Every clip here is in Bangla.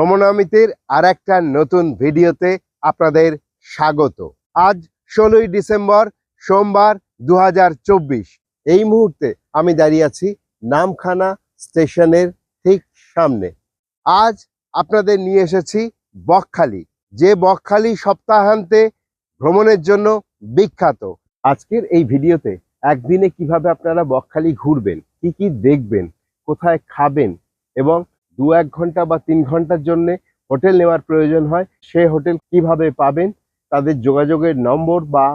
ভ্রমণামিতির আর একটা নতুন ভিডিওতে আপনাদের স্বাগত। আজ ষোলোই ডিসেম্বর, সোমবার দু হাজার চব্বিশ। এই মুহূর্তে আমি দাঁড়িয়ে আছি নামখানা স্টেশনের ঠিক সামনে। আজ আপনাদের নিয়ে এসেছি বকখালি। যে বকখালি সপ্তাহান্তে ভ্রমণের জন্য বিখ্যাত। আজকের এই ভিডিওতে একদিনে কীভাবে আপনারা বকখালি ঘুরবেন, কি কি দেখবেন, কোথায় খাবেন এবং দু এক ঘণ্টা বা তিন ঘণ্টার জন্য হোটেল নেওয়ার প্রয়োজন হয়। সে হোটেল কীভাবে পাবেন তাদের যোগাযোগের নম্বর বা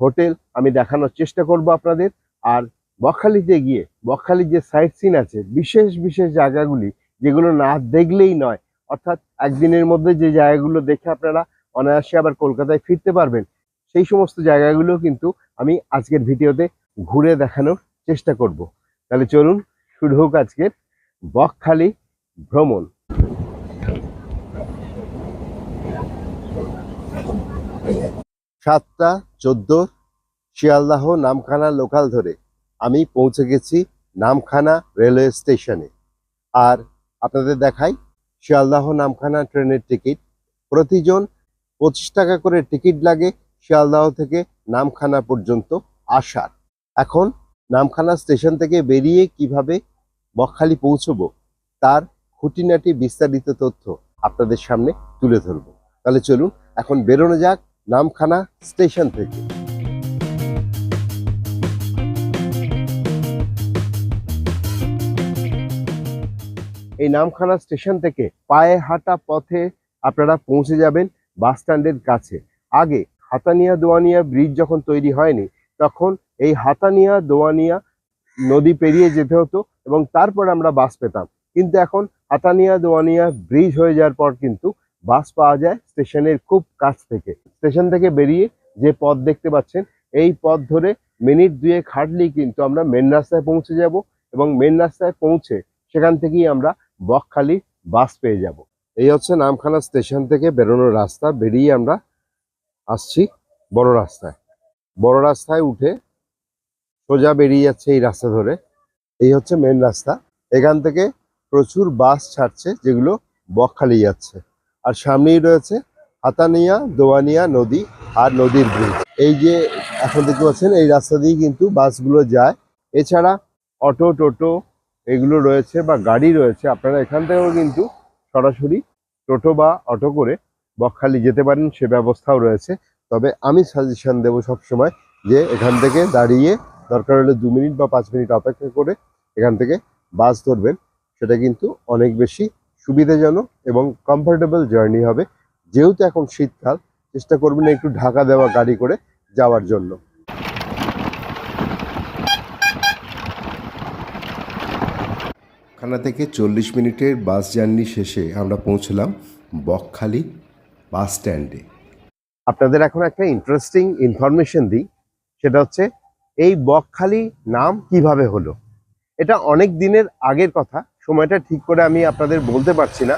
হোটেল আমি দেখানোর চেষ্টা করব আপনাদের। আর বকখালিতে গিয়ে, বকখালির যে সাইট সিন আছে, বিশেষ বিশেষ জায়গাগুলি যেগুলো না দেখলেই নয়, অর্থাৎ একদিনের মধ্যে যে জায়গাগুলো দেখে আপনারা অনায়াসে আবার কলকাতায় ফিরতে পারবেন, সেই সমস্ত জায়গাগুলো কিন্তু আমি আজকের ভিডিওতে ঘুরে দেখানোর চেষ্টা করব। তাহলে চলুন, শুরু হোক আজকের বকখালি ভ্রমণ। সাতটা, চোদ্দ, শিয়ালদাহ, নামখানা, লোকাল ধরে। আমি পৌঁছে গেছি নামখানা রেলওয়ে স্টেশনে। আর আপনাদের দেখাই, শিয়ালদাহ, নামখানা ট্রেনের টিকিট। প্রতিজন পঁচিশ টাকা করে টিকিট লাগে শিয়ালদাহ থেকে নামখানা পর্যন্ত আসার। এখন নামখানা স্টেশন থেকে বেরিয়ে কীভাবে বকখালি পৌঁছবো, তার খুঁটিনাটি বিস্তারিত তথ্য আপনাদের সামনে তুলে ধরবো। তাহলে চলুন, এখন বেরোনো যাক নামখানা স্টেশন থেকে। এই নামখানা স্টেশন থেকে পায়ে হাঁটা পথে আপনারা পৌঁছে যাবেন বাস স্ট্যান্ডের কাছে। আগে হাতানিয়া দোয়ানিয়া ব্রিজ যখন তৈরি হয়নি, তখন এই হাতানিয়া দোয়ানিয়া নদী পেরিয়ে যেতে হতো এবং তারপর আমরা বাস পেতাম। কিন্তু এখন হাতানিয়া দোয়ানিয়া ব্রিজ হয়ে যাওয়ার পর কিন্তু বাস পাওয়া যায় স্টেশনের খুব কাছ থেকে। স্টেশন থেকে বেরিয়ে যে পথ দেখতে পাচ্ছেন, এই পথ ধরে মিনিট দুয়েক হাঁটলেই কিন্তু আমরা মেন রাস্তায় পৌঁছে যাব এবং মেন রাস্তায় পৌঁছে সেখান থেকেই আমরা বকখালি বাস পেয়ে যাব। এই হচ্ছে নামখানা স্টেশন থেকে বেরোনোর রাস্তা, বেরিয়ে আমরা আসছি বড় রাস্তায়। বড় রাস্তায় উঠে সোজা বেরিয়ে যাচ্ছে এই রাস্তা ধরে। এই হচ্ছে মেন রাস্তা। এখান থেকে প্রচুর বাস ছাড়ছে যেগুলো বকখালি যাচ্ছে। আর সামনেই রয়েছে হাতানিয়া, দোয়ানিয়া নদী আর নদীর ব্রিজ এই যে এখন দেখতে পাচ্ছেন, এই রাস্তা দিয়ে কিন্তু বাসগুলো যায়। এছাড়া অটো, টোটো এগুলো রয়েছে বা গাড়ি রয়েছে। আপনারা এখান থেকেও কিন্তু সরাসরি টোটো বা অটো করে বকখালি যেতে পারেন, সে ব্যবস্থাও রয়েছে। তবে আমি সাজেশন দেবো সবসময় যে এখান থেকে দাঁড়িয়ে দরকার হলে দু মিনিট বা পাঁচ মিনিট অপেক্ষা করে এখান থেকে বাস ধরবেন। সেটা কিন্তু অনেক বেশি সুবিধাজনক এবং কমফোর্টেবল জার্নি হবে। যেহেতু এখন শীতকাল চেষ্টা করবেন একটু ঢাকা দেওয়া গাড়ি করে যাওয়ার জন্য। খানা থেকে চল্লিশ মিনিটের বাস জার্নি শেষে আমরা পৌঁছলাম বকখালি বাস স্ট্যান্ডে। আপনাদের এখন একটা ইন্টারেস্টিং ইনফরমেশন দিই। সেটা হচ্ছে এই বকখালি নাম কীভাবে হলো? এটা অনেক দিনের আগের কথা সময়টা ঠিক করে আমি আপনাদের বলতে পারছি না।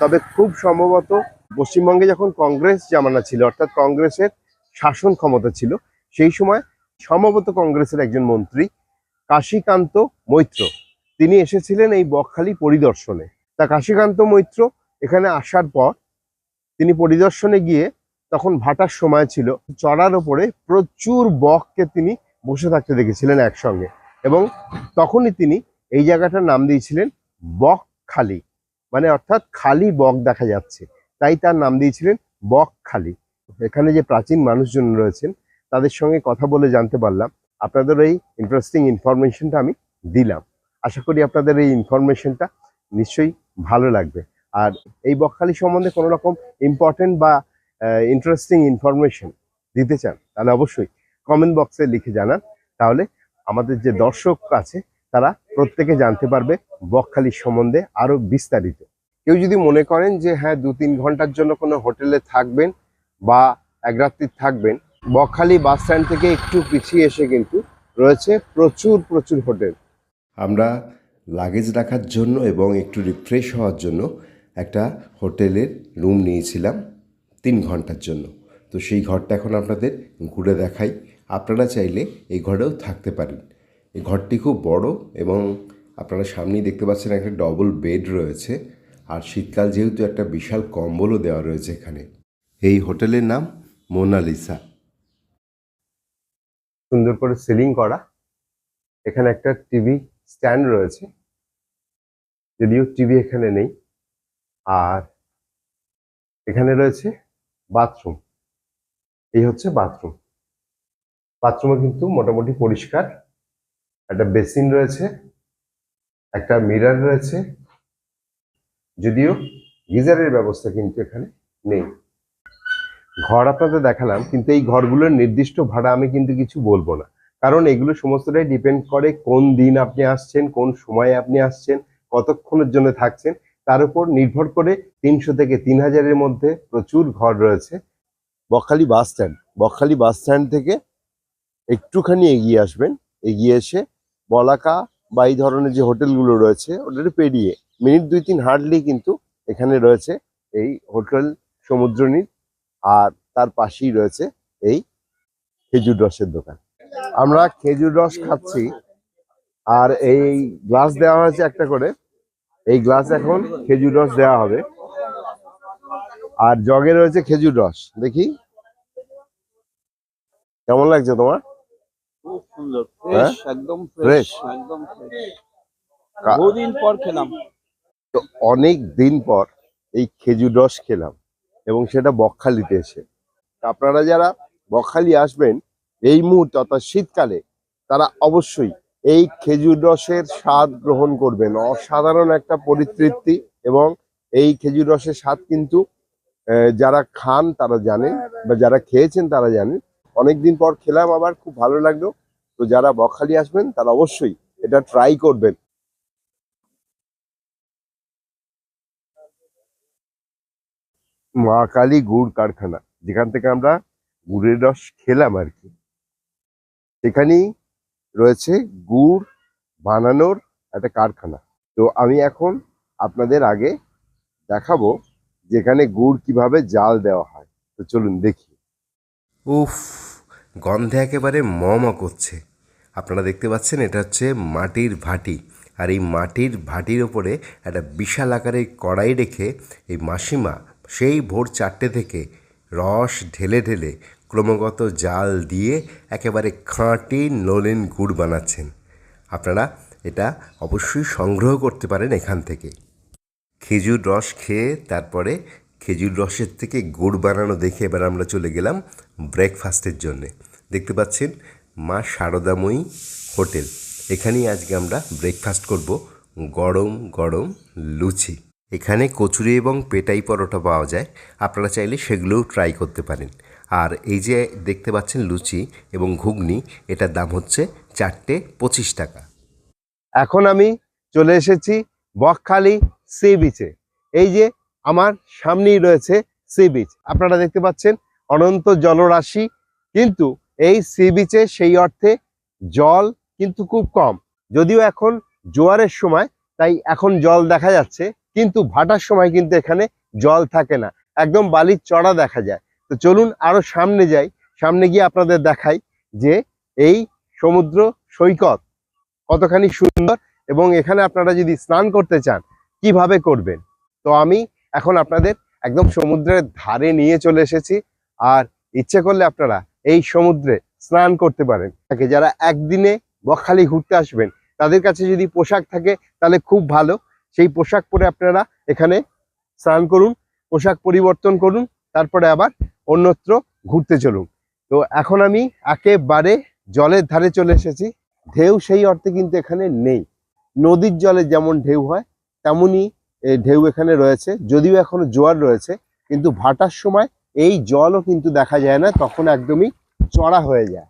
তবে খুব সম্ভবত পশ্চিমবঙ্গে যখন কংগ্রেস জামানা ছিল, অর্থাৎ কংগ্রেসের শাসন ক্ষমতা ছিল, সেই সময় সম্ভবত কংগ্রেসের একজন মন্ত্রী কাশীকান্ত মৈত্র। তিনি এসেছিলেন এই বকখালি পরিদর্শনে। তা কাশীকান্ত মৈত্র এখানে আসার পর তিনি পরিদর্শনে গিয়ে তখন ভাটার সময় ছিল, চড়ার ওপরে প্রচুর বককে তিনি বসে থাকতে দেখেছিলেন একসঙ্গে। এবং তখনই তিনি এই জায়গাটার নাম দিয়েছিলেন বকখালি মানে অর্থাৎ খালি বক দেখা যাচ্ছে। তাই তার নাম দিয়েছিলেন বকখালি এখানে যে প্রাচীন মানুষজন রয়েছেন, তাদের সঙ্গে কথা বলে জানতে পারলাম। আপনাদের এই ইন্টারেস্টিং ইনফরমেশনটা আমি দিলাম। আশা করি আপনাদের এই ইনফরমেশনটা নিশ্চয়ই ভালো লাগবে। আর এই বকখালি সম্বন্ধে কোনো রকম ইম্পর্টেন্ট বা ইন্টারেস্টিং ইনফরমেশন দিতে চান, তাহলে অবশ্যই কমেন্ট বক্সে লিখে জানান। তাহলে আমাদের যে দর্শক আছে তারা প্রত্যেকে জানতে পারবে বকখালির সম্বন্ধে আরও বিস্তারিত। কেউ যদি মনে করেন যে হ্যাঁ দু তিন ঘণ্টার জন্য কোনো হোটেলে থাকবেন বা এক রাত্রি থাকবেন, বকখালি বাস স্ট্যান্ড থেকে একটু পিছিয়ে এসে কিন্তু রয়েছে প্রচুর প্রচুর হোটেল। আমরা লাগেজ রাখার জন্য এবং একটু রিফ্রেশ হওয়ার জন্য একটা হোটেলের রুম নিয়েছিলাম তিন ঘণ্টার জন্য। তো সেই ঘরটা এখন আপনাদের ঘুরে দেখাই। আপনারা চাইলে এই ঘরেও থাকতে পারেন। এই ঘরটি খুব বড় এবং আপনারা সামনেই দেখতে পাচ্ছেন একটা ডবল বেড রয়েছে। আর শীতকাল যেহেতু একটা বিশাল কম্বলও দেওয়া রয়েছে এখানে। এই হোটেলের নাম মোনালিসা। সুন্দর করে সিলিং করা। এখানে একটা টিভি স্ট্যান্ড রয়েছে। যদিও টিভি এখানে নেই। আর এখানে রয়েছে বাথরুম। এই হচ্ছে বাথরুম। বাথরুমে কিন্তু মোটামুটি পরিষ্কার। একটা বেসিন রয়েছে, একটা মিরার রয়েছে, যদিও গিজারের ব্যবস্থা কিন্তু এখানে নেই। ঘর আপনাদের দেখালাম, কিন্তু এই ঘরগুলোর নির্দিষ্ট ভাড়া আমি কিন্তু কিছু বলব না। কারণ এগুলো সমস্তটাই ডিপেন্ড করে কোন দিন আপনি আসছেন, কোন সময়ে আপনি আসছেন, কতক্ষণের জন্য থাকছেন। তার উপর নির্ভর করে তিনশো থেকে তিন হাজারের মধ্যে প্রচুর ঘর রয়েছে। Bakkhali bus stand, Bakkhali bus stand থেকে একটুখানি এগিয়ে আসবেন, এগিয়ে এসে বলাকা বা এই ধরনের যে হোটেলগুলো রয়েছে ওটা পেরিয়ে মিনিট দুই তিন হার্ডলি কিন্তু এখানে রয়েছে এই হোটেল সমুদ্রনীর আর তার পাশেই রয়েছে এই খেজুর রসের দোকান। আমরা খেজুর রস খাচ্ছি আর এই গ্লাস দেওয়া হয়েছে একটা করে। এই গ্লাস এখন খেজুর রস দেওয়া হবে। আর জগে রয়েছে খেজুর রস। দেখি। কেমন লাগছে তোমার? খুব সুন্দর হ্যাঁ? ফ্রেশ একদম ফ্রেশ একদম ফ্রেশ কা- বহুদিন পর খেলাম। তো অনেক দিন পর এই খেজুর রস খেলাম এবং সেটা বকখালিতে এসে। আপনারা যারা বকখালি আসবেন এই মুহূর্তে অর্থাৎ শীতকালে তারা অবশ্যই এই খেজুর রসের স্বাদ গ্রহণ করবেন। অসাধারণ একটা পরিতৃপ্তি এবং এই খেজুর রসের স্বাদ কিন্তু আহ, যারা খান তারা জানেন বা যারা খেয়েছেন তারা জানেন। অনেকদিন পর খেলাম আবার, খুব ভালো লাগল। তো যারা বকখালি আসবেন, তারা অবশ্যই এটা ট্রাই করবেন। মা কালী গুড় কারখানা, যেখান থেকে আমরা গুড়ের রস খেলাম আর কি। সেখানেই রয়েছে গুড় বানানোর একটা কারখানা। তো আমি এখন আপনাদের আগে দেখাবো যেখানে গুড় কীভাবে জাল দেওয়া হয়। তো চলুন দেখি। উফ, গন্ধে একেবারে ম ম করছে। আপনারা দেখতে পাচ্ছেন, এটা হচ্ছে মাটির ভাটি। আর এই মাটির ভাটির ওপরে একটা বিশাল আকারের কড়াই রেখে এই মাসিমা সেই ভোর চারটে থেকে রস ঢেলে ঢেলে ক্রমাগত জাল দিয়ে একেবারে খাঁটি নলেন গুড় বানাচ্ছেন। আপনারা এটা অবশ্যই সংগ্রহ করতে পারেন এখান থেকে। খেজুর রস খেয়ে তারপরে খেজুর রসের থেকে গুড় বানানো দেখে এবার আমরা চলে গেলাম ব্রেকফাস্টের জন্যে। দেখতে পাচ্ছেন, মা শারদাময়ী হোটেল। এখানেই আজকে আমরা ব্রেকফাস্ট করব। গরম গরম লুচি। এখানে কচুরি এবং পেটাই পরোটা পাওয়া যায়। আপনারা চাইলে সেগুলোও ট্রাই করতে পারেন। আর এই যে দেখতে পাচ্ছেন লুচি এবং ঘুগনি, এটার দাম হচ্ছে চারটে পঁচিশ টাকা। এখন আমি চলে এসেছি বকখালি সি বিচে। এই যে আমার সামনেই রয়েছে সি বিচ আপনারা দেখতে পাচ্ছেন অনন্ত জলরাশি, কিন্তু এই সি বিচে সেই অর্থে জল কিন্তু খুব কম। যদিও এখন জোয়ারের সময়, তাই এখন জল দেখা যাচ্ছে, কিন্তু ভাটার সময় কিন্তু এখানে জল থাকে না। একদম বালির চড়া দেখা যায়। তো চলুন আরও সামনে যাই। সামনে গিয়ে আপনাদের দেখাই যে এই সমুদ্র সৈকত কতখানি সুন্দর, এবং এখানে আপনারা যদি স্নান করতে চান, কীভাবে করবেন? তো আমি এখন আপনাদের একদম সমুদ্রের ধারে নিয়ে চলে এসেছি। আর ইচ্ছে করলে আপনারা এই সমুদ্রে স্নান করতে পারেন। তাকে যারা একদিনে বকখালি ঘুরতে আসবেন, তাদের কাছে যদি পোশাক থাকে তাহলে খুব ভালো। সেই পোশাক পরে আপনারা এখানে স্নান করুন, পোশাক পরিবর্তন করুন, তারপরে আবার অন্যত্র ঘুরতে চলুন। তো এখন আমি একেবারে জলের ধারে চলে এসেছি। ঢেউ সেই অর্থে কিন্তু এখানে নেই। নদীর জলে যেমন ঢেউ হয়, তেমনই ঢেউ এখানে রয়েছে, যদিও এখনও জোয়ার রয়েছে, কিন্তু ভাটার সময় এই জলও কিন্তু দেখা যায় না, তখন একদমই চড়া হয়ে যায়।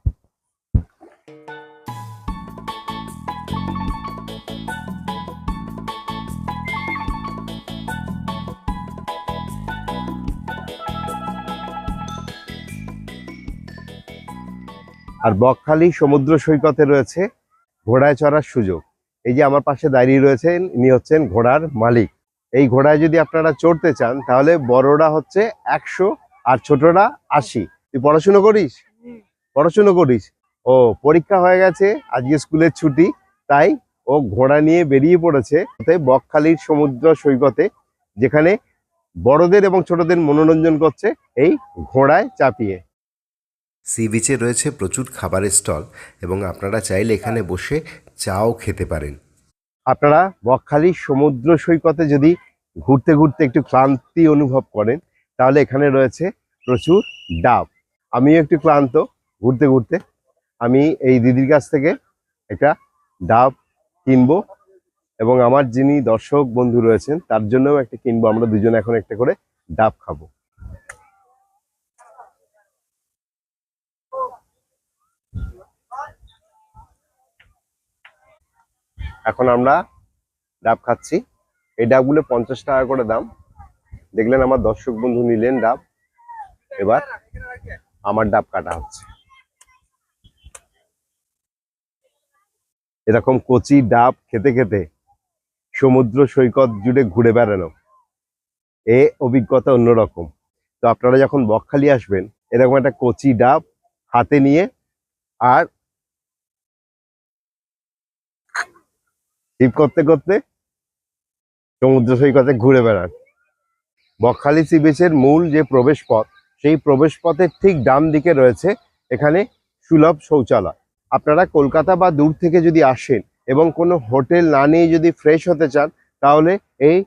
আর বকখালি সমুদ্র সৈকতে রয়েছে, ঘোড়ায় চড়ার সুযোগ। এই যে আমার পাশে দাঁড়িয়ে রয়েছেন, ইনি হচ্ছেন ঘোড়ার মালিক। এই ঘোড়ায় যদি আপনারা চড়তে চান তাহলে বড়রা হচ্ছে একশো আর ছোটরা আশি। তুই পড়াশুনো করিস? পড়াশুনো করিস? ও পরীক্ষা হয়ে গেছে আজকে স্কুলের ছুটি তাই ও ঘোড়া নিয়ে বেরিয়ে পড়েছে তাই বকখালির সমুদ্র সৈকতে যেখানে বড়দের এবং ছোটদের মনোরঞ্জন করছে এই ঘোড়ায় চাপিয়ে। সি বিচে রয়েছে প্রচুর খাবারের স্টল এবং আপনারা চাইলে এখানে বসে চাও খেতে পারেন। আপনারা বকখালি সমুদ্র সৈকতে যদি ঘুরতে ঘুরতে একটু ক্লান্তি অনুভব করেন, তাহলে এখানে রয়েছে প্রচুর ডাব। আমিও একটু ক্লান্ত ঘুরতে ঘুরতে। আমি এই দিদির কাছ থেকে একটা ডাব কিনবো এবং আমার যিনি দর্শক বন্ধু রয়েছেন, তার জন্যও একটা কিনবো। আমরা দুজনে এখন একটা করে ডাব খাব। এখন আমরা ডাব খাচ্ছি। এই ডাবগুলো পঞ্চাশ টাকা করে দাম। দেখলেন আমার দর্শক বন্ধু নিলেন ডাব। এবার আমার ডাব কাটা হচ্ছে। এরকম কচি ডাব খেতে খেতে সমুদ্র সৈকত জুড়ে ঘুরে বেড়ানো, এ অভিজ্ঞতা অন্যরকম। তো আপনারা যখন বকখালি আসবেন, এরকম একটা কচি ডাব হাতে নিয়ে আর টিপ করতে করতে সমুদ্র সৈকতে ঘুরে বেড়ান। বকখালি সি বিচের মূল যে প্রবেশ পথ সেই প্রবেশ পথের ঠিক ডান দিকে রয়েছে এখানে সুলভ শৌচালয়। আপনারা কলকাতা বা দূর থেকে যদি আসেন এবং কোনো হোটেল না নিয়ে যদি ফ্রেশ হতে চান, তাহলে এই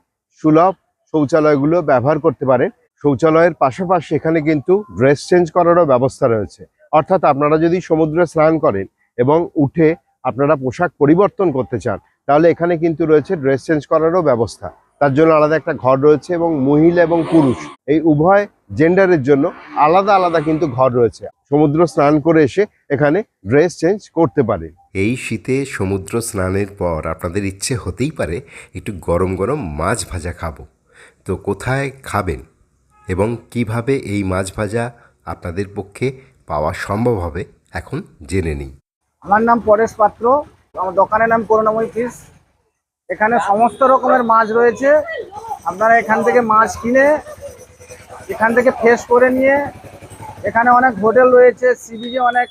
সুলভ শৌচালয়গুলো ব্যবহার করতে পারেন। শৌচালয়ের পাশাপাশি এখানে কিন্তু ড্রেস চেঞ্জ করারও ব্যবস্থা রয়েছে। অর্থাৎ আপনারা যদি সমুদ্রে স্নান করেন এবং উঠে আপনারা পোশাক পরিবর্তন করতে চান তাহলে এখানে কিন্তু রয়েছে ড্রেস চেঞ্জ করারও ব্যবস্থা। তার জন্য আলাদা একটা ঘর রয়েছে এবং মহিলা এবং পুরুষ। এই উভয় জেন্ডারের জন্য আলাদা আলাদা কিন্তু ঘর রয়েছে। সমুদ্র স্নান করে এসে এখানে ড্রেস চেঞ্জ করতে পারে। এই শীতে সমুদ্র স্নানের পর আপনাদের ইচ্ছে হতেই পারে একটু গরম গরম মাছ ভাজা খাব। তো কোথায় খাবেন এবং কীভাবে এই মাছ ভাজা আপনাদের পক্ষে পাওয়া সম্ভব হবে এখন জেনে নিই। আমার নাম পরেশ পাত্র। আমার দোকানের নাম করুণাময়ী ফিস এখানে সমস্ত রকমের মাছ রয়েছে। আপনারা এখান থেকে মাছ কিনে, এখান থেকে ফ্রেশ করে নিয়ে, এখানে অনেক হোটেল রয়েছে সিবিজে অনেক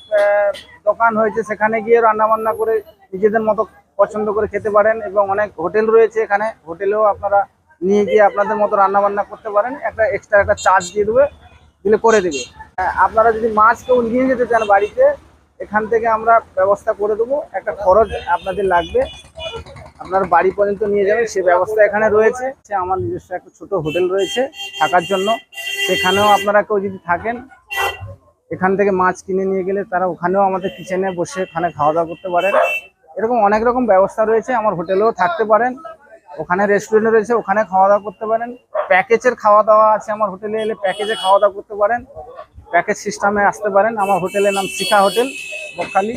দোকান হয়েছে। সেখানে গিয়ে রান্না বান্না করে নিজেদের মতো পছন্দ করে খেতে পারেন এবং অনেক হোটেল রয়েছে এখানে। হোটেলেও আপনারা নিয়ে গিয়ে আপনাদের মতো রান্না বান্না করতে পারেন। একটা এক্সট্রা একটা চার্জ দিয়ে দেবে, দিলে করে দেবে। আপনারা যদি মাছ কেউ নিয়ে যেতে চান বাড়িতে এখান থেকে আমরা ব্যবস্থা করে দেবো। একটা খরচ আপনাদের লাগবে। আপনার বাড়ি পর্যন্ত নিয়ে যাবেন, সে ব্যবস্থা এখানে রয়েছে। সে আমার নিজস্ব একটা ছোট হোটেল রয়েছে থাকার জন্য। সেখানেও আপনারা কেউ যদি থাকেন, এখান থেকে মাছ কিনে নিয়ে গেলে তারা ওখানেও আমাদের কিচেনে বসে ওখানে খাওয়া দাওয়া করতে পারেন। এরকম অনেক রকম ব্যবস্থা রয়েছে। আমার হোটেলেও থাকতে পারেন। ওখানে রেস্টুরেন্ট রয়েছে, ওখানে খাওয়া দাওয়া করতে পারেন। প্যাকেজের খাওয়া দাওয়া আছে আমার হোটেলে এলে প্যাকেজে খাওয়া দাওয়া করতে পারেন। প্যাকেজ সিস্টেমে আসতে পারেন। আমার হোটেলের নাম শিখা হোটেল, বকখালি,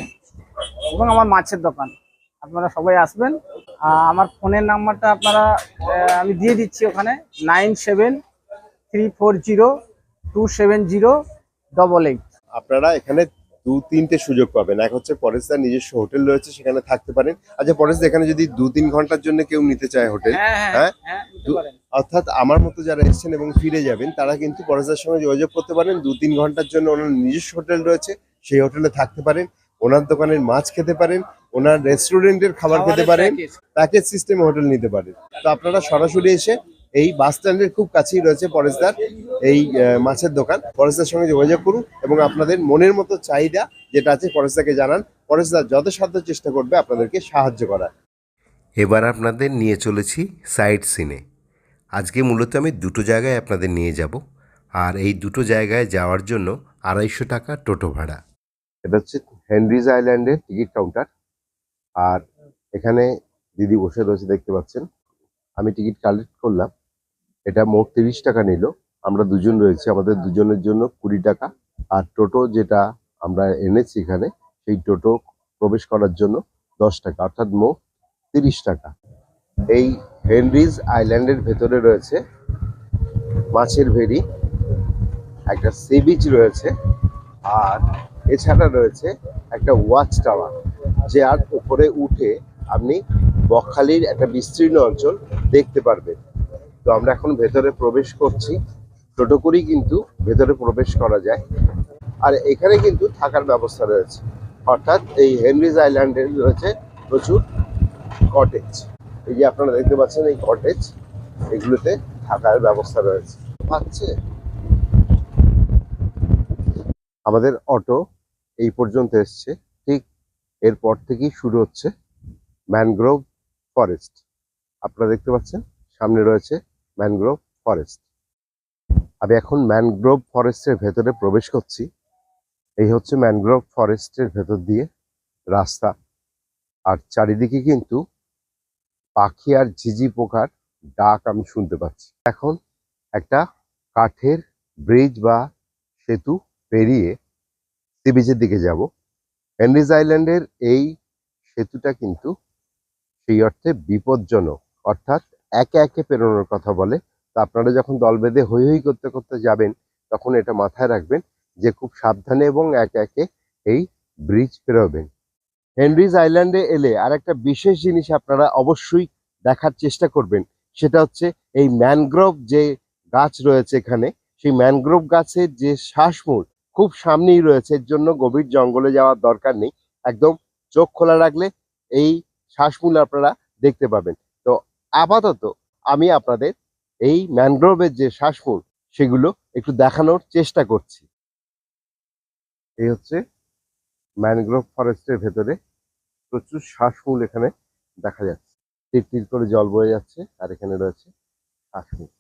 এবং আমার মাছের দোকান। আপনারা সবাই আসবেন। আমার ফোনের নাম্বারটা আপনারা আমি দিয়ে দিচ্ছি ওখানে, nine seven three four zero two seven zero double eight. আপনারা এখানে দু তিনটে সুযোগ পাবেন। এক হচ্ছে পরেশদার নিজস্ব হোটেল রয়েছে সেখানে থাকতে পারেন। আচ্ছা পরেশদা এখানে যদি দু তিন ঘণ্টার জন্য কেউ নিতে চায় হোটেল হ্যাঁ হ্যাঁ? হ্যাঁ? হ্যাঁ অর্থাৎ আমার মতো যারা এসেছেন এবং ফিরে যাবেন তারা কিন্তু পরেশদার সঙ্গে যোগাযোগ করতে পারেন। দু তিন ঘণ্টার জন্য ওনার নিজস্ব হোটেল রয়েছে সেই হোটেলে থাকতে পারেন। ওনার দোকানের মাছ খেতে পারেন ওনার রেস্টুরেন্টের খাবার খেতে পারেন। প্যাকেজ সিস্টেমে হোটেল নিতে পারেন। তো আপনারা সরাসরি এসে এই বাস স্ট্যান্ডের খুব কাছেই রয়েছে পরেশদার এই মাছের দোকান। পরেশদার সঙ্গে যোগাযোগ করুন এবং আপনাদের মনের মতো চাহিদা যেটা আছে পরেশদাকে জানান। পরেশদার যথাসাধ্য চেষ্টা করবে আপনাদেরকে সাহায্য করার। এবার আপনাদের নিয়ে চলেছি সাইড সিনে। আজকে মূলত আমি দুটো জায়গায় আপনাদের নিয়ে যাব আর এই দুটো জায়গায় যাওয়ার জন্য আড়াইশো টাকা টোটো ভাড়া। এটা হচ্ছে হেনরিজ আইল্যান্ডের টিকিট কাউন্টার। আর এখানে দিদি বসে রয়েছে দেখতে পাচ্ছেন। আমি টিকিট কালেক্ট করলাম। এটা মোট তিরিশ টাকা নিল। আমরা দুজন রয়েছি, আমাদের দুজনের জন্য কুড়ি টাকা। আর টোটো যেটা আমরা এনেছি এখানে, সেই টোটো প্রবেশ করার জন্য দশ টাকা, অর্থাৎ মোট তিরিশ টাকা। এই হেনরিজ আইল্যান্ডের ভেতরে রয়েছে মাছের ভেরি একটা সি বিচ রয়েছে, আর এছাড়া রয়েছে একটা ওয়াচ টাওয়ার, যে আর উপরে উঠে আপনি বকখালির একটা বিস্তীর্ণ অঞ্চল দেখতে পারবেন। আমরা এখন ভেতরে প্রবেশ করছি। টোটো করেই কিন্তু ভেতরে প্রবেশ করা যায়। আর এখানে কিন্তু থাকার ব্যবস্থা রয়েছে। অর্থাৎ এই হেনরিজ আইল্যান্ডে রয়েছে প্রচুর কটেজ এই যে আপনারা দেখতে পাচ্ছেন এই কটেজ এগুলোতে থাকার ব্যবস্থা রয়েছে। পাচ্ছে? আমাদের অটো এই পর্যন্ত এসছে। ঠিক এরপর থেকেই শুরু হচ্ছে ম্যানগ্রোভ ফরেস্ট। আপনারা দেখতে পাচ্ছেন, সামনে রয়েছে ম্যানগ্রোভ ফরেস্ট আমি এখন ম্যানগ্রোভ ফরেস্টের ভেতরে প্রবেশ করছি। এই হচ্ছে ম্যানগ্রোভ ফরেস্টের ভেতর দিয়ে রাস্তা। আর চারিদিকে কিন্তু পাখি আর ঝিঝি পোকার ডাক আমি শুনতে পাচ্ছি। এখন একটা কাঠের ব্রিজ বা সেতু পেরিয়ে সি দিকে যাব। হেনরিজ আইল্যান্ডের এই সেতুটা কিন্তু সেই অর্থে বিপজ্জনক। অর্থাৎ একে একে পেরোনোর কথা বলে। তো আপনারা যখন দল বেঁধে হই হই করতে করতে যাবেন, তখন এটা মাথায় রাখবেন যে খুব সাবধানে এবং একে একে এই ব্রিজ পেরোবেন। হেনরিজ আইল্যান্ডে এলে আর একটা বিশেষ জিনিস আপনারা অবশ্যই দেখার চেষ্টা করবেন, সেটা হচ্ছে এই ম্যানগ্রোভ যে গাছ রয়েছে এখানে, সেই ম্যানগ্রোভ গাছের যে শ্বাসমূল খুব সামনেই রয়েছে, এর জন্য গভীর জঙ্গলে যাওয়ার দরকার নেই। একদম চোখ খোলা রাখলে এই শ্বাসমূল আপনারা দেখতে পাবেন। আপাতত আমি আপনাদের এই ম্যানগ্রোভের যে শ্বাসমূল, সেগুলো একটু দেখানোর চেষ্টা করছি। এই হচ্ছে ম্যানগ্রোভ ফরেস্টের ভেতরে প্রচুর শ্বাসমূল এখানে দেখা যাচ্ছে। তীর তীর করে জল বয়ে যাচ্ছে আর এখানে রয়েছে শ্বাসমূল।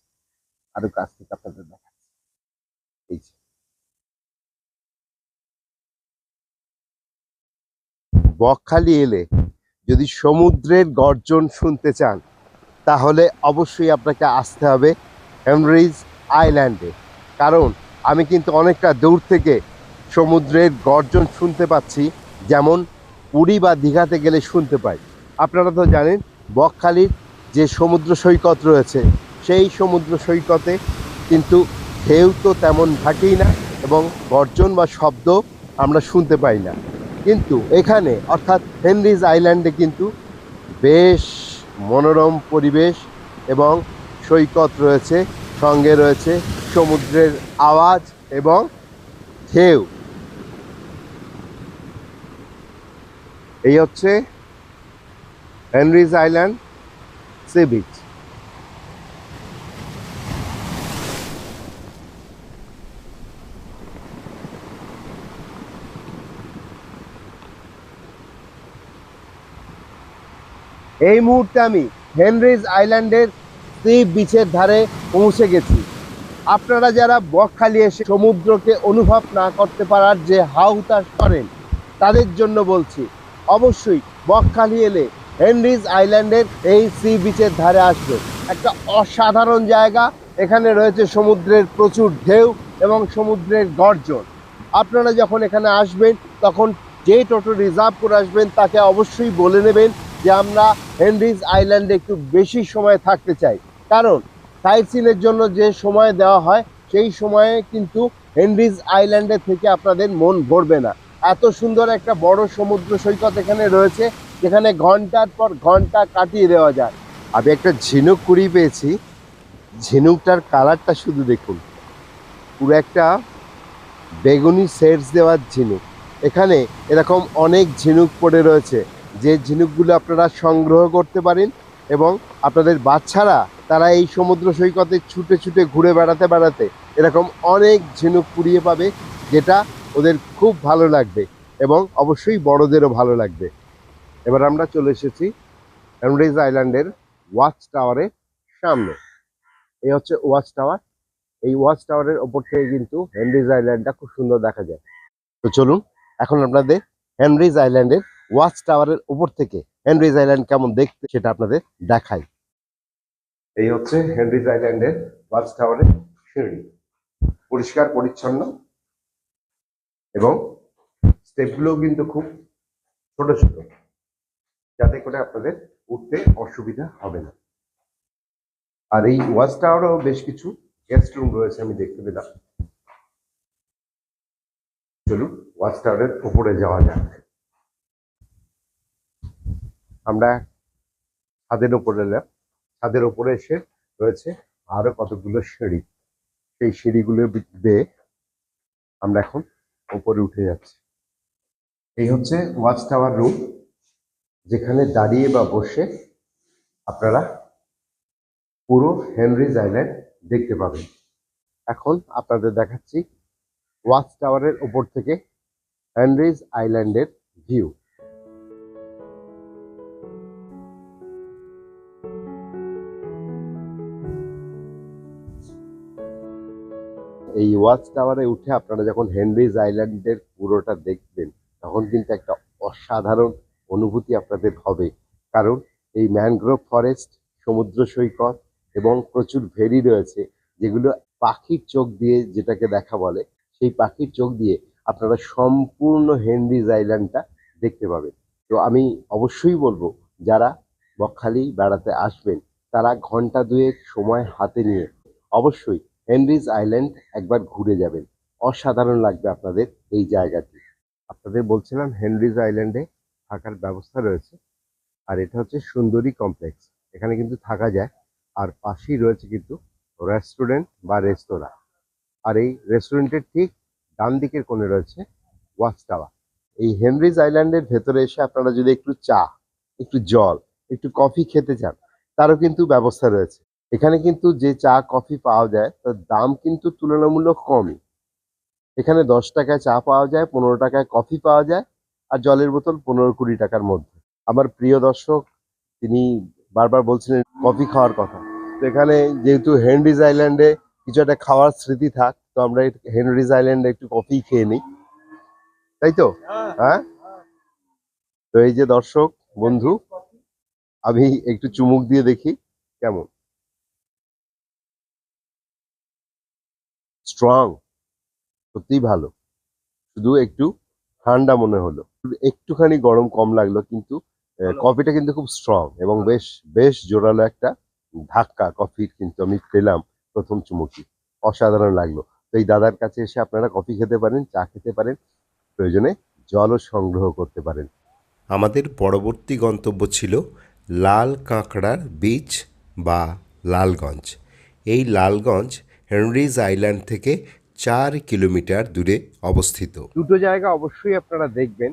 আরও কাছ থেকে আপনাদের দেখাচ্ছি। এই যে। বকখালি এলে যদি সমুদ্রের গর্জন শুনতে চান তাহলে অবশ্যই আপনাকে আসতে হবে হেমরিজ আইল্যান্ডে। কারণ আমি কিন্তু অনেকটা দূর থেকে সমুদ্রের গর্জন শুনতে পাচ্ছি, যেমন পুরী বা দীঘাতে গেলে শুনতে পাই। আপনারা তো জানেন, বকখালির যে সমুদ্র সৈকত রয়েছে, সেই সমুদ্র সৈকতে কিন্তু ঢেউ তো তেমন থাকেই না এবং গর্জন বা শব্দ আমরা শুনতে পাই না। কিন্তু এখানে, অর্থাৎ হেনরিজ আইল্যান্ডে কিন্তু বেশ মনোরম পরিবেশ এবং সৈকত রয়েছে, সঙ্গে রয়েছে সমুদ্রের আওয়াজ এবং ঢেউ। এই হচ্ছে হেনরিজ আইল্যান্ড সি বিচ। এই মুহূর্তে আমি হেনরিজ আইল্যান্ডের সি বিচের ধারে পৌঁছে গেছি। আপনারা যারা বকখালি এসে সমুদ্রকে অনুভব না করতে পারার যে হাউতাস করেন, তাদের জন্য বলছি, অবশ্যই বকখালি এলে হেনরিজ আইল্যান্ডের এই সি বিচের ধারে আসবে। একটা অসাধারণ জায়গা, এখানে রয়েছে সমুদ্রের প্রচুর ঢেউ এবং সমুদ্রের গর্জন। আপনারা যখন এখানে আসবেন, তখন যে টোটো রিজার্ভ করে আসবেন, তাকে অবশ্যই বলে নেবেন যে আমরা হেনরিজ আইল্যান্ডে একটু বেশি সময় থাকতে চাই। কারণ সাইট সিনের জন্য যে সময় দেওয়া হয়, সেই সময়ে কিন্তু হেনরিজ আইল্যান্ডে থেকে আপনাদের মন ভরবে না। এত সুন্দর একটা বড় সমুদ্র সৈকত এখানে রয়েছে, যেখানে ঘণ্টার পর ঘণ্টা কাটিয়ে দেওয়া যায়। আমি একটা ঝিনুক কুড়ি পেয়েছি। ঝিনুকটার কালারটা শুধু দেখুন। পুরো একটা বেগুনি সেটস দেওয়ার ঝিনুক। এখানে এরকম অনেক ঝিনুক পড়ে রয়েছে। যে ঝিনুকগুলো আপনারা সংগ্রহ করতে পারেন এবং আপনাদের বাচ্চারা তারা এই সমুদ্র সৈকতে ছুটে ছুটে ঘুরে বেড়াতে বেড়াতে এরকম অনেক ঝিনুক কুড়িয়ে পাবে যেটা ওদের খুব ভালো লাগবে এবং অবশ্যই বড়দেরও ভালো লাগবে। এবার আমরা চলে এসেছি হেমরেজ আইল্যান্ডের ওয়াচ টাওয়ারের সামনে। এই হচ্ছে ওয়াচ টাওয়ার এই ওয়াচ টাওয়ারের ওপর থেকে কিন্তু হেনরিজ আইল্যান্ডটা খুব সুন্দর দেখা যায়। তো চলুন, এখন আপনাদের হেনরিজ আইল্যান্ডের ওয়াচ টাওয়ারের উপর থেকে হেনরিজ আইল্যান্ড কেমন দেখতে সেটা আপনাদের দেখাই। এই হচ্ছে হেনরিজ আইল্যান্ডের ওয়াচ টাওয়ারের সিঁড়ি। পরিষ্কার, পরিচ্ছন্ন এবং স্টেপগুলোও কিন্তু খুব ছোট ছোট। যাতে করে আপনাদের উঠতে অসুবিধা হবে না। আর এই ওয়াচ টাওয়ারেও বেশ কিছু গেস্ট রুম রয়েছে, আমি দেখতে পেলাম। চলুন, ওয়াচ টাওয়ারের উপরে যাওয়া যাক। আমরা ছাদের উপরে এলাম। ছাদের উপরে এসে রয়েছে আরও কতগুলো সিঁড়ি। সেই সিঁড়িগুলো বেয়ে আমরা এখন উপরে উঠে যাচ্ছি। এই হচ্ছে ওয়াচ টাওয়ার রুম, যেখানে দাঁড়িয়ে বা বসে আপনারা পুরো হেনরিজ আইল্যান্ড দেখতে পাবেন। এখন আপনাদের দেখাচ্ছি ওয়াচ টাওয়ারের উপর থেকে হেনরিজ আইল্যান্ডের ভিউ। এই ওয়াচ টাওয়ারে উঠে আপনারা যখন হেনরিজ আইল্যান্ডের পুরোটা দেখবেন, তখন কিন্তু একটা অসাধারণ অনুভূতি আপনাদের হবে। কারণ এই ম্যানগ্রোভ ফরেস্ট, সমুদ্র সৈকত এবং প্রচুর ভেরি রয়েছে, যেগুলো পাখির চোখ দিয়ে যেটাকে দেখা বলে, সেই পাখির চোখ দিয়ে আপনারা সম্পূর্ণ হেনরিজ আইল্যান্ডটা দেখতে পাবেন। তো আমি অবশ্যই বলব, যারা বকখালি বেড়াতে আসবেন, তারা ঘণ্টা দুয়েক সময় হাতে নিয়ে অবশ্যই হেনরিজ আইল্যান্ড একবার ঘুরে যাবেন। অসাধারণ লাগবে আপনাদের এই জায়গাটি। আপনাদের বলছিলাম হেনরিজ আইল্যান্ডে থাকার ব্যবস্থা রয়েছে, আর এটা হচ্ছে সুন্দরী কমপ্লেক্স এখানে কিন্তু থাকা যায়, আর পাশেই রয়েছে কিন্তু রেস্টুরেন্ট বা রেস্তোরাঁ আর এই রেস্টুরেন্টের ঠিক ডান দিকের কোণে রয়েছে ওয়াচ টাওয়ার এই হেনরিজ আইল্যান্ডের ভেতরে এসে আপনারা যদি একটু চা, একটু জল, একটু কফি খেতে চান, তারও কিন্তু ব্যবস্থা রয়েছে। এখানে কিন্তু যে চা, কফি পাওয়া যায়, তার দাম কিন্তু তুলনামূলক কমই। এখানে দশ টাকায় চা পাওয়া যায়, পনেরো টাকায় কফি পাওয়া যায়, আর জলের বোতল পনেরো কুড়ি টাকার মধ্যে। আমার প্রিয় দর্শক, তিনি বারবার বলছিলেন, কফি খাওয়ার কথা। তো এখানে যেহেতু হেনরিজ আইল্যান্ডে কিছু একটা খাওয়ার স্মৃতি থাক, তো আমরা হেনরিজ আইল্যান্ডে একটু কফি খেয়ে নিই। তাই তো? হ্যাঁ? তো এই যে দর্শক, বন্ধু, আমি একটু চুমুক দিয়ে দেখি, কেমন? স্ট্রং সত্যিই ভালো। শুধু একটু ঠান্ডা মনে হলো। একটুখানি গরম কম লাগল কিন্তু কফিটা কিন্তু খুব স্ট্রং এবং বেশ বেশ জোরালো একটা ধাক্কা কফির কিন্তু আমি পেলাম প্রথম চুমুকি। অসাধারণ লাগল। তো এই দাদার কাছে এসে আপনারা কফি খেতে পারেন চা খেতে পারেন প্রয়োজনে জলও সংগ্রহ করতে পারেন। আমাদের পরবর্তী গন্তব্য ছিল লাল কাঁকড়ার বিচ বা লালগঞ্জ। এই লালগঞ্জ হেনরিজ আইল্যান্ড থেকে চার কিলোমিটার দূরে অবস্থিত। দুটো জায়গা অবশ্যই আপনারা দেখবেন।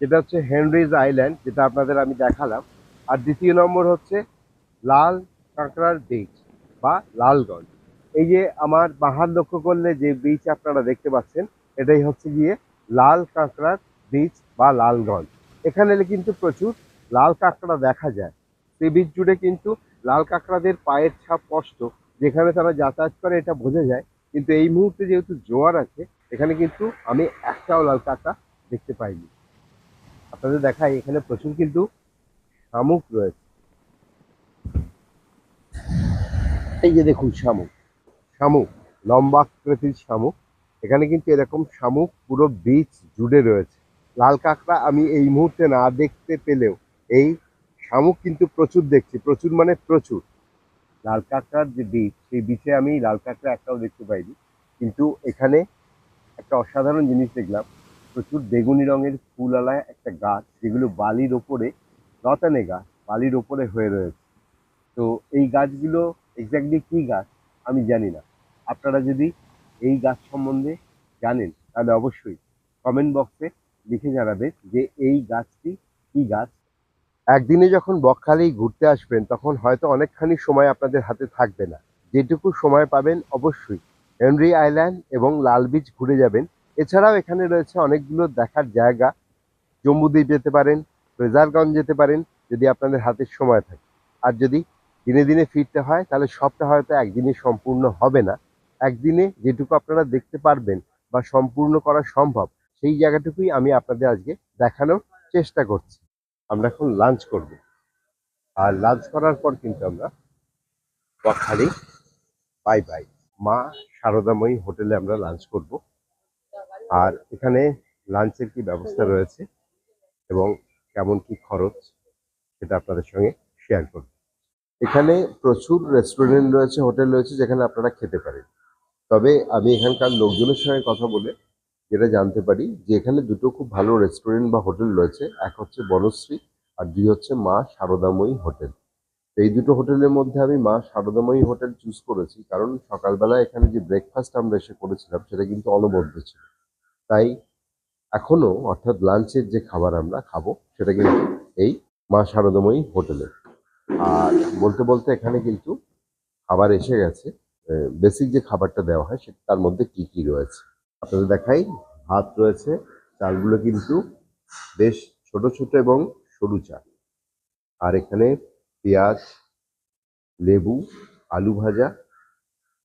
যেটা হচ্ছে হেনরিজ আইল্যান্ড, যেটা আপনাদের আমি দেখালাম। আর দ্বিতীয় নম্বর হচ্ছে লাল কাঁকড়ার বিচ বা লালগঞ্জ। এই যে আমার বাহার লক্ষ্য করলে যে বিচ আপনারা দেখতে পাচ্ছেন, এটাই হচ্ছে গিয়ে লাল কাঁকড়ার বিচ বা লালগঞ্জ। এখানে কিন্তু প্রচুর লাল কাঁকড়া দেখা যায়। সে বিচ জুড়ে কিন্তু লাল কাঁকড়াদের পায়ের ছাপ স্পষ্ট। যেখানে তারা যাতায়াত করে এটা বোঝা যায়, কিন্তু এই মুহূর্তে যেহেতু জোয়ার আছে, এখানে কিন্তু আমি একটাও লাল কাঁকড়া দেখতে পাইনি। আপনাদের দেখাই, এখানে প্রচুর কিন্তু শামুক রয়েছে। এই যে দেখুন শামুক শামুক, লম্বা আকৃতির শামুক। এখানে কিন্তু এরকম শামুক পুরো বীচ জুড়ে রয়েছে। লাল কাঁকড়া আমি এই মুহূর্তে না দেখতে পেলেও এই শামুক কিন্তু প্রচুর দেখছি, প্রচুর মানে প্রচুর। লাল কাঁকড়ার যে বীচ সেই বিচে আমি লাল কাঁকড়া একটাও দেখতে পাইনি। কিন্তু এখানে একটা অসাধারণ জিনিস দেখলাম, প্রচুর বেগুনি রঙের ফুলওয়ালা একটা গাছ, যেগুলো বালির ওপরে লতানে গাছ, বালির ওপরে হয়ে রয়েছে। তো এই গাছগুলো এক্স্যাক্টলি কি গাছ আমি জানি না। আপনারা যদি এই গাছ সম্বন্ধে জানেন, তাহলে অবশ্যই কমেন্ট বক্সে লিখে জানাবেন যে এই গাছটি কি গাছ একদিনে যখন বকখালি ঘুরতে আসবেন, তখন হয়তো অনেকখানি সময় আপনাদের হাতে থাকবে না। যেটুকু সময় পাবেন অবশ্যই। হেনরি আইল্যান্ড এবং লাল বিচ ঘুরে যাবেন। এছাড়াও এখানে রয়েছে অনেকগুলো দেখার জায়গা। জম্বুদ্বীপ যেতে পারেন, ফ্রেজারগঞ্জ যেতে পারেন, যদি আপনাদের হাতে সময় থাকে। আর যদি দিনে দিনে ফিরতে হয়, তাহলে সবটা হয়তো একদিনে সম্পূর্ণ হবে না। একদিনে যেটুকু আপনারা দেখতে পারবেন বা সম্পূর্ণ করা সম্ভব, সেই জায়গাটুকুই আমি আপনাদের আজকে দেখানোর চেষ্টা করছি। আমরা এখন লাঞ্চ করব। আর লাঞ্চ করার পর কিন্তু আমরা বকখালি বাই বাই মা শারদাময়ী হোটেলে আমরা লাঞ্চ করব। আর এখানে লাঞ্চের কি ব্যবস্থা রয়েছে এবং কেমন কি খরচ সেটা আপনাদের সঙ্গে শেয়ার করব। এখানে প্রচুর রেস্টুরেন্ট রয়েছে হোটেল রয়েছে যেখানে আপনারা খেতে পারেন। তবে আমি এখানকার লোকজনের সঙ্গে কথা বলে যেটা জানতে পারি যে এখানে দুটো খুব ভালো রেস্টুরেন্ট বা হোটেল রয়েছে। এক হচ্ছে বনশ্রী আর দুই হচ্ছে মা শারদাময়ী হোটেল এই দুটো হোটেলের মধ্যে আমি মা শারদাময়ী হোটেল চুজ করেছি কারণ সকালবেলা এখানে যে ব্রেকফাস্ট আমরা এসে করেছিলাম সেটা কিন্তু অনবদ্য ছিল। তাই এখনও অর্থাৎ লাঞ্চের যে খাবার আমরা খাব সেটা কিন্তু এই মা শারদাময়ী হোটেলে আর বলতে বলতে এখানে কিন্তু খাবার এসে গেছে। বেসিক যে খাবারটা দেওয়া হয় সে তার মধ্যে কি কি রয়েছে? আপনাদের দেখাই ভাত রয়েছে, চালগুলো কিন্তু বেশ ছোট ছোট এবং সরু চাল। আর এখানে পেঁয়াজ, লেবু, আলু ভাজা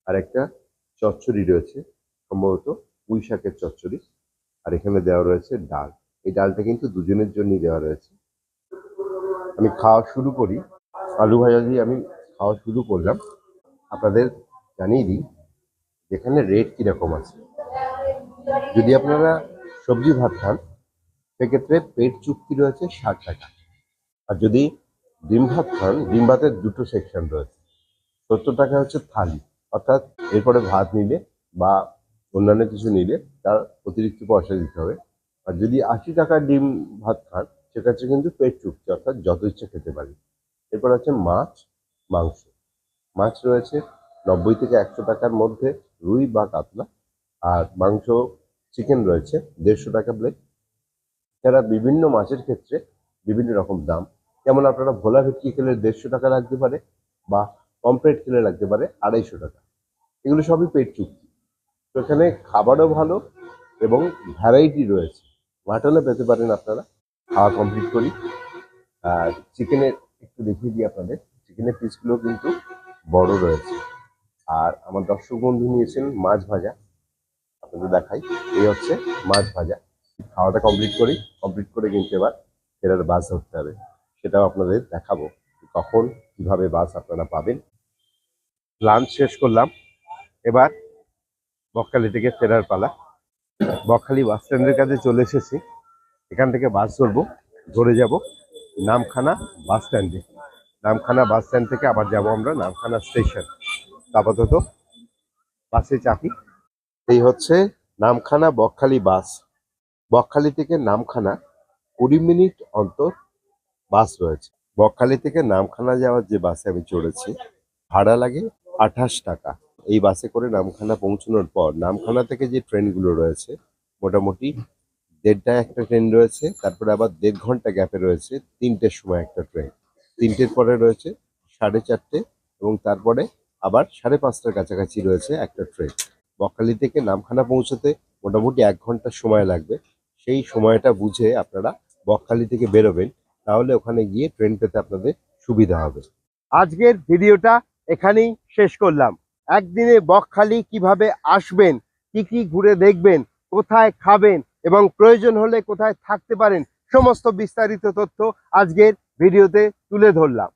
আর একটা চচ্চড়ি রয়েছে, সম্ভবত পুঁই শাকের চচ্চড়ি। আর এখানে দেওয়া রয়েছে ডাল। এই ডালটা কিন্তু দুজনের জন্যই দেওয়া রয়েছে। আমি খাওয়া শুরু করি। আলু ভাজা দিয়ে আমি খাওয়া শুরু করলাম। আপনাদের জানিয়ে দিই যেখানে রেট কীরকম আছে? যদি আপনারা সবজি ভাত খান, সেক্ষেত্রে পেট চুক্তি রয়েছে ষাট টাকা। আর যদি ডিম ভাত খান, ডিম ভাতের দুটো সেকশন রয়েছে। সত্তর টাকা হচ্ছে থালি। অর্থাৎ এরপরে ভাত নিলে বা অন্যান্য কিছু নিলে তার অতিরিক্ত পয়সা দিতে হবে। আর যদি আশি টাকা ডিম ভাত খান, সেক্ষেত্রে কিন্তু পেট চুক্তি, অর্থাৎ যত ইচ্ছে খেতে পারি এরপর আছে মাছ, মাংস। মাছ রয়েছে নব্বই থেকে একশো টাকার মধ্যে রুই বা কাতলা। আর মাংস চিকেন রয়েছে, দেড়শো টাকা প্লেট এছাড়া বিভিন্ন মাছের ক্ষেত্রে বিভিন্ন রকম দাম। যেমন আপনারা ভোলা ভেটকি খেলে দেড়শো টাকা লাগতে পারে বা পমপ্লেট খেলে লাগতে পারে আড়াইশো টাকা। এগুলো সবই পেট চুক্তি। তো এখানে খাবারও ভালো এবং ভ্যারাইটি রয়েছে। মাটনও পেতে পারেন আপনারা। খাওয়া কমপ্লিট করি। আর চিকেনের একটু দেখিয়ে দিই আপনাদের। চিকেনের পিসগুলো কিন্তু বড় রয়েছে। আর আমার দর্শক বন্ধু নিয়েছেন মাছ ভাজা। আপনাদের দেখাই। এই হচ্ছে মাছ ভাজা। খাওয়াটা কমপ্লিট করি। কমপ্লিট করে কিন্তু এবার ফেরার বাস ধরতে হবে। সেটাও আপনাদের দেখাবো কখন কীভাবে বাস আপনারা পাবেন। লাঞ্চ শেষ করলাম। এবার বকখালি থেকে ফেরার পালা। বকখালি বাস স্ট্যান্ডের কাছে চলে এসেছি। এখান থেকে বাস ধরবো। ধরে যাব নামখানা বাস স্ট্যান্ডে। নামখানা বাস স্ট্যান্ড থেকে আবার যাব আমরা নামখানা স্টেশন। আপাতত বাসে চাপি। এই হচ্ছে নামখানা বকখালি বাস। বকখালি থেকে নামখানা কুড়ি মিনিট অন্তর বাস রয়েছে। বকখালি থেকে নামখানা যাওয়ার যে বাসে আমি চড়েছি, ভাড়া লাগে আঠাশ টাকা। এই বাসে করে নামখানা পৌঁছানোর পর, নামখানা থেকে যে ট্রেনগুলো রয়েছে, মোটামুটি দেড়টায় একটা ট্রেন রয়েছে, তারপরে আবার দেড় ঘণ্টা গ্যাপে রয়েছে, তিনটের সময় একটা ট্রেন। তিনটের পরে রয়েছে সাড়ে চারটে এবং তারপরে আবার সাড়ে পাঁচটার কাছাকাছি রয়েছে একটা ট্রেন। বকখালি থেকে নামখানা পৌঁছাতে মোটামুটি এক ঘণ্টার সময় লাগবে। সেই সময়টা বুঝে আপনারা বকখালি থেকে বেরোবেন, তাহলে ওখানে গিয়ে ট্রেন পেতে আপনাদের সুবিধা হবে। আজকের ভিডিওটা এখানেই শেষ করলাম। একদিনে বকখালি কীভাবে আসবেন, কি কি ঘুরে দেখবেন, কোথায় খাবেন এবং প্রয়োজন হলে কোথায় থাকতে পারেন, সমস্ত বিস্তারিত তথ্য আজকের ভিডিওতে তুলে ধরলাম।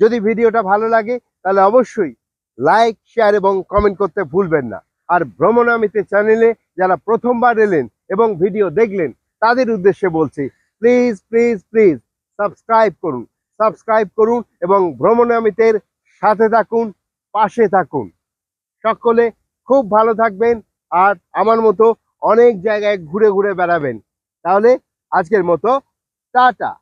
যদি ভিডিওটা ভালো লাগে, তাহলে অবশ্যই লাইক শেয়ার এবং কমেন্ট করতে ভুলবেন না। আর ভ্রমণামিতে চ্যানেলে যারা প্রথমবার এলেন এবং ভিডিও দেখলেন, তাদের উদ্দেশ্যে বলছি প্লিজ প্লিজ প্লিজ সাবস্ক্রাইব করুন। সাবস্ক্রাইব করুন এবং ভ্রমণামিতের সাথে থাকুন, পাশে থাকুন। সকলে খুব ভালো থাকবেন আর আমার মতো অনেক জায়গায় ঘুরে ঘুরে বেড়াবেন। তাহলে আজকের মতো, টাটা।